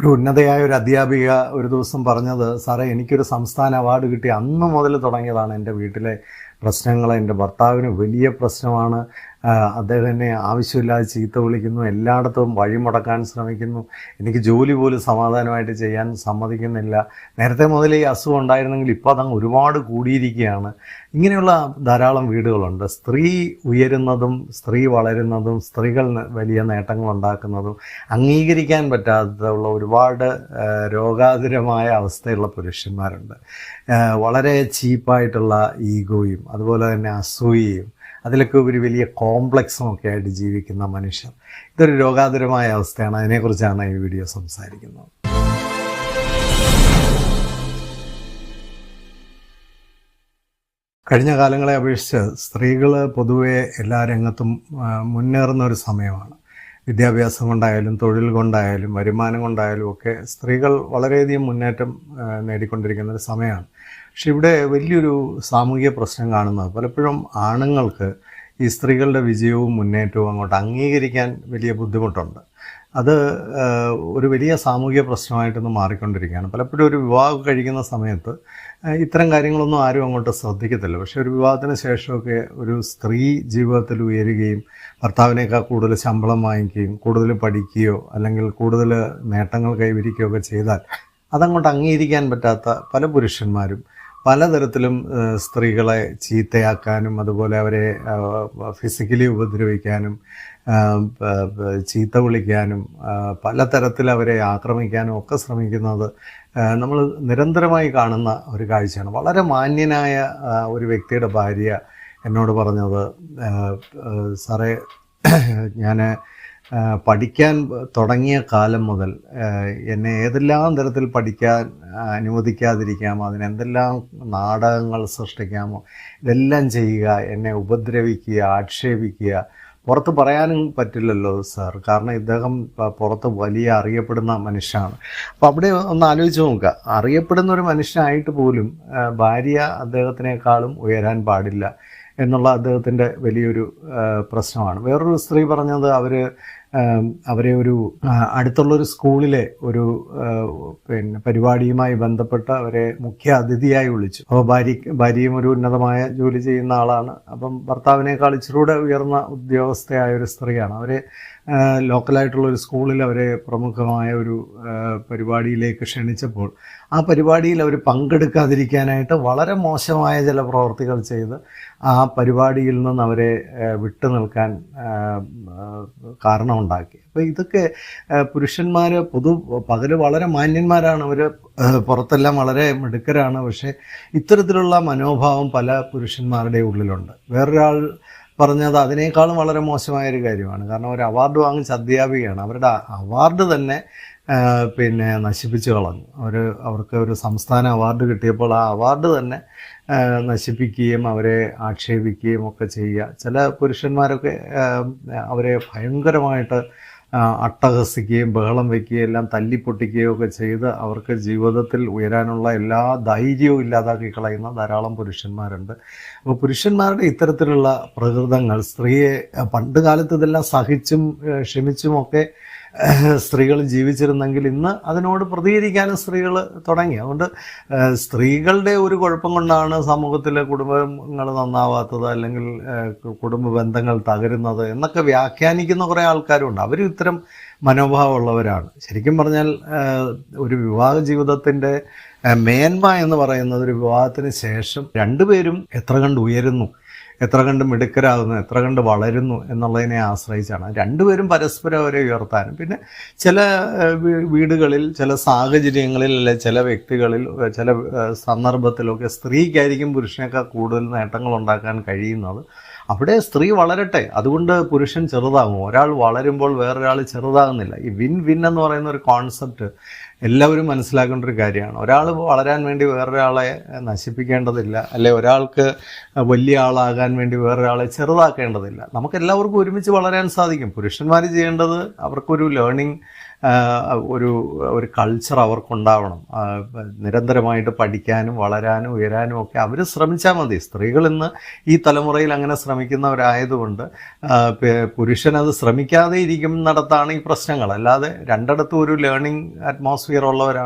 ഒരു ഉന്നതയായ ഒരു അധ്യാപിക ഒരു ദിവസം പറഞ്ഞത് സാറേ എനിക്കൊരു സംസ്ഥാന അവാർഡ് കിട്ടി. അന്ന് മുതൽ തുടങ്ങിയതാണ് എന്റെ വീട്ടിലെ പ്രശ്നങ്ങൾ എന്റെ ഭർത്താവിന് വലിയ പ്രശ്നമാണ്. അദ്ദേഹം എന്നെ ആവശ്യമില്ലാതെ ചീത്ത വിളിക്കുന്നു എല്ലായിടത്തും വഴിമുടക്കാൻ ശ്രമിക്കുന്നു. എനിക്ക് ജോലി പോലും സമാധാനമായിട്ട് ചെയ്യാൻ സമ്മതിക്കുന്നില്ല. നേരത്തെ മുതൽ ഈ അസുഖം ഉണ്ടായിരുന്നെങ്കിൽ ഇപ്പോൾ അതങ്ങ് ഒരുപാട് കൂടിയിരിക്കുകയാണ്. ഇങ്ങനെയുള്ള ധാരാളം വീടുകളുണ്ട്. സ്ത്രീ ഉയരുന്നതും സ്ത്രീ വളരുന്നതും സ്ത്രീകൾ വലിയ നേട്ടങ്ങൾ ഉണ്ടാക്കുന്നതും അംഗീകരിക്കാൻ പറ്റാത്തുള്ള ഒരുപാട് രോഗാതുരമായ അവസ്ഥയുള്ള പുരുഷന്മാരുണ്ട്. വളരെ ചീപ്പായിട്ടുള്ള ഈഗോയും അതുപോലെ തന്നെ അസൂയയും അതിലൊക്കെ ഒരു വലിയ കോംപ്ലക്സും ഒക്കെ ആയിട്ട് ജീവിക്കുന്ന മനുഷ്യർ. ഇതൊരു രോഗാതുരമായ അവസ്ഥയാണ്. അതിനെക്കുറിച്ചാണ് ഈ വീഡിയോ സംസാരിക്കുന്നത്. കഴിഞ്ഞ കാലങ്ങളെ അപേക്ഷിച്ച് സ്ത്രീകൾ പൊതുവെ എല്ലാ രംഗത്തും മുന്നേറുന്ന ഒരു സമയമാണ്. വിദ്യാഭ്യാസം കൊണ്ടായാലും തൊഴിൽ കൊണ്ടായാലും വരുമാനം കൊണ്ടായാലും ഒക്കെ സ്ത്രീകൾ വളരെയധികം മുന്നേറ്റം നേടിക്കൊണ്ടിരിക്കുന്ന ഒരു സമയമാണ്. പക്ഷെ ഇവിടെ വലിയൊരു സാമൂഹിക പ്രശ്നം കാണുന്നത് പലപ്പോഴും ആണുങ്ങൾക്ക് ഈ സ്ത്രീകളുടെ വിജയവും മുന്നേറ്റവും അങ്ങോട്ട് അംഗീകരിക്കാൻ വലിയ ബുദ്ധിമുട്ടുണ്ട്. അത് ഒരു വലിയ സാമൂഹിക പ്രശ്നമായിട്ടൊന്ന് മാറിക്കൊണ്ടിരിക്കുകയാണ്. പലപ്പോഴും ഒരു വിവാഹം കഴിക്കുന്ന സമയത്ത് ഇത്തരം കാര്യങ്ങളൊന്നും ആരും അങ്ങോട്ട് ശ്രദ്ധിക്കത്തില്ല. പക്ഷേ ഒരു വിവാഹത്തിന് ശേഷമൊക്കെ ഒരു സ്ത്രീ ജീവിതത്തിൽ ഉയരുകയും ഭർത്താവിനേക്കാൾ കൂടുതൽ ശമ്പളം വാങ്ങിക്കുകയും കൂടുതൽ പഠിക്കുകയോ അല്ലെങ്കിൽ കൂടുതൽ നേട്ടങ്ങൾ കൈവരിക്കുകയോ ഒക്കെ ചെയ്താൽ അതങ്ങോട്ട് അംഗീകരിക്കാൻ പറ്റാത്ത പല പുരുഷന്മാരും പലതരത്തിലും സ്ത്രീകളെ ചീത്തയാക്കാനും അതുപോലെ അവരെ ഫിസിക്കലി ഉപദ്രവിക്കാനും ചീത്ത വിളിക്കാനും പലതരത്തിൽ അവരെ ആക്രമിക്കാനും ഒക്കെ ശ്രമിക്കുന്നത് നമ്മൾ നിരന്തരമായി കാണുന്ന ഒരു കാഴ്ചയാണ്. വളരെ മാന്യനായ ഒരു വ്യക്തിയുടെ ഭാര്യ എന്നോട് പറഞ്ഞത് സാറേ ഞാൻ പഠിക്കാൻ തുടങ്ങിയ കാലം മുതൽ എന്നെ ഏതെല്ലാം തരത്തിൽ പഠിക്കാൻ അനുവദിക്കാതിരിക്കാമോ അതിനെന്തെല്ലാം നാടകങ്ങൾ സൃഷ്ടിക്കാമോ ഇതെല്ലാം ചെയ്യുക എന്നെ ഉപദ്രവിക്കുക ആക്ഷേപിക്കുക പുറത്ത് പറയാനും പറ്റില്ലല്ലോ സാർ. കാരണം ഇദ്ദേഹം പുറത്ത് വലിയ അറിയപ്പെടുന്ന മനുഷ്യനാണ്. അപ്പോൾ അവിടെ ഒന്ന് ആലോചിച്ച് നോക്കുക. അറിയപ്പെടുന്ന ഒരു മനുഷ്യനായിട്ട് പോലും ഭാര്യ അദ്ദേഹത്തിനേക്കാളും ഉയരാൻ പാടില്ല. എന്നുള്ള അദ്ദേഹത്തിന്റെ വലിയൊരു പ്രശ്നമാണ്. വേറൊരു സ്ത്രീ പറഞ്ഞത് അവർ അവരെ ഒരു അടുത്തുള്ളൊരു സ്കൂളിലെ ഒരു പിന്നെ പരിപാടിയുമായി ബന്ധപ്പെട്ട് അവരെ മുഖ്യ അതിഥിയായി വിളിച്ചു. അപ്പോൾ ഭാര്യ ഭാര്യയും ഒരു ഉന്നതമായ ജോലി ചെയ്യുന്ന ആളാണ്. അപ്പം ഭർത്താവിനേക്കാൾ ഇച്ചിരൂടെ ഉയർന്ന ഉദ്യോഗസ്ഥയായ ഒരു സ്ത്രീയാണ്. അവരെ ലോക്കലായിട്ടുള്ള ഒരു സ്കൂളിൽ അവരെ പ്രമുഖമായ ഒരു പരിപാടിയിലേക്ക് ക്ഷണിച്ചപ്പോൾ ആ പരിപാടിയിൽ അവർ പങ്കെടുക്കാതിരിക്കാനായിട്ട് വളരെ മോശമായ ചില പ്രവർത്തികൾ ചെയ്ത് ആ പരിപാടിയിൽ നിന്ന് അവരെ വിട്ടു നിൽക്കാൻ കാരണമുണ്ടാക്കി. അപ്പോൾ ഇതൊക്കെ പുരുഷന്മാർ പൊതു പകൽ വളരെ മാന്യന്മാരാണ് അവർ പുറത്തെല്ലാം വളരെ മിടുക്കരാണ്. പക്ഷേ ഇത്തരത്തിലുള്ള മനോഭാവം പല പുരുഷന്മാരുടെ ഉള്ളിലുണ്ട്. വേറൊരാൾ പറഞ്ഞത് അതിനേക്കാളും വളരെ മോശമായ ഒരു കാര്യമാണ്. കാരണം ഒരു അവാർഡ് വാങ്ങിച്ച അധ്യാപികയാണ് അവരുടെ അവാർഡ് തന്നെ പിന്നെ നശിപ്പിച്ചു കളഞ്ഞു. അവർ അവർക്ക് ഒരു സംസ്ഥാന അവാർഡ് കിട്ടിയപ്പോൾ ആ അവാർഡ് തന്നെ നശിപ്പിക്കുകയും അവരെ ആക്ഷേപിക്കുകയും ഒക്കെ ചെയ്യുക. ചില പുരുഷന്മാരൊക്കെ അവരെ ഭയങ്കരമായിട്ട് അട്ടഹസിക്കുകയും ബഹളം വയ്ക്കുകയും എല്ലാം തല്ലിപ്പൊട്ടിക്കുകയും ഒക്കെ ചെയ്ത് അവർക്ക് ജീവിതത്തിൽ ഉയരാനുള്ള എല്ലാ ധൈര്യവും ഇല്ലാതാക്കി കളയുന്ന ധാരാളം പുരുഷന്മാരുണ്ട്. അപ്പോൾ പുരുഷന്മാരുടെ ഇത്തരത്തിലുള്ള പ്രകൃതങ്ങൾ സ്ത്രീയെ പണ്ട് കാലത്ത് ഇതെല്ലാം സഹിച്ചും ക്ഷമിച്ചുമൊക്കെ സ്ത്രീകൾ ജീവിച്ചിരുന്നെങ്കിൽ ഇന്ന് അതിനോട് പ്രതികരിക്കാനും സ്ത്രീകൾ തുടങ്ങി. അതുകൊണ്ട് സ്ത്രീകളുടെ ഒരു കുഴപ്പം കൊണ്ടാണ് സമൂഹത്തിലെ കുടുംബങ്ങൾ നന്നാവാത്തത് അല്ലെങ്കിൽ കുടുംബ ബന്ധങ്ങൾ തകരുന്നത് എന്നൊക്കെ വ്യാഖ്യാനിക്കുന്ന കുറേ ആൾക്കാരുണ്ട്. അവരും ഇത്തരം മനോഭാവമുള്ളവരാണ്. ശരിക്കും പറഞ്ഞാൽ ഒരു വിവാഹ ജീവിതത്തിന്റെ മേന്മ എന്ന് പറയുന്നത് ഒരു വിവാഹത്തിന് ശേഷം രണ്ടുപേരും എത്ര കണ്ട് ഉയരുന്നു. എത്ര കണ്ട് മിടുക്കരാകുന്നു എത്ര കണ്ട് വളരുന്നു എന്നുള്ളതിനെ ആശ്രയിച്ചാണ്. രണ്ടുപേരും പരസ്പരം അവരെ ഉയർത്താനും. പിന്നെ ചില വീടുകളിൽ ചില സാഹചര്യങ്ങളിൽ അല്ലെ ചില വ്യക്തികളിൽ ചില സന്ദർഭത്തിലൊക്കെ സ്ത്രീക്കായിരിക്കും പുരുഷനേക്കാൾ കൂടുതൽ നേട്ടങ്ങൾ ഉണ്ടാക്കാൻ കഴിയുന്നത്. അവിടെ സ്ത്രീ വളരട്ടെ. അതുകൊണ്ട് പുരുഷൻ ചെറുതാകും. ഒരാൾ വളരുമ്പോൾ വേറൊരാൾ ചെറുതാകുന്നില്ല. ഈ വിൻ വിൻ എന്ന് പറയുന്ന ഒരു കോൺസെപ്റ്റ് എല്ലാവരും മനസ്സിലാക്കേണ്ട ഒരു കാര്യമാണ്. ഒരാൾ വളരാൻ വേണ്ടി വേറൊരാളെ നശിപ്പിക്കേണ്ടതില്ല. അല്ലെ ഒരാൾക്ക് വലിയ ആളാകാൻ വേണ്ടി വേറൊരാളെ ചെറുതാക്കേണ്ടതില്ല. നമുക്ക് എല്ലാവർക്കും ഒരുമിച്ച് വളരാൻ സാധിക്കും. പുരുഷന്മാർ ചെയ്യേണ്ടത് അവർക്കൊരു ലേണിംഗ് ഒരു ഒരു കൾച്ചർ അവർക്കുണ്ടാവണം. നിരന്തരമായിട്ട് പഠിക്കാനും വളരാനും ഉയരാനും ഒക്കെ അവർ ശ്രമിച്ചാൽ മതി. സ്ത്രീകൾ ഇന്ന് ഈ തലമുറയിൽ അങ്ങനെ ശ്രമിക്കുന്നവരായതുകൊണ്ട് പുരുഷനത് ശ്രമിക്കാതെ ഇരിക്കും ഇരിക്കുന്നിടത്താണ് ഈ പ്രശ്നങ്ങൾ. അല്ലാതെ രണ്ടിടത്തും ഒരു ലേണിംഗ് അറ്റ്മോസ്ഫിയർ ഉള്ളവരാണ്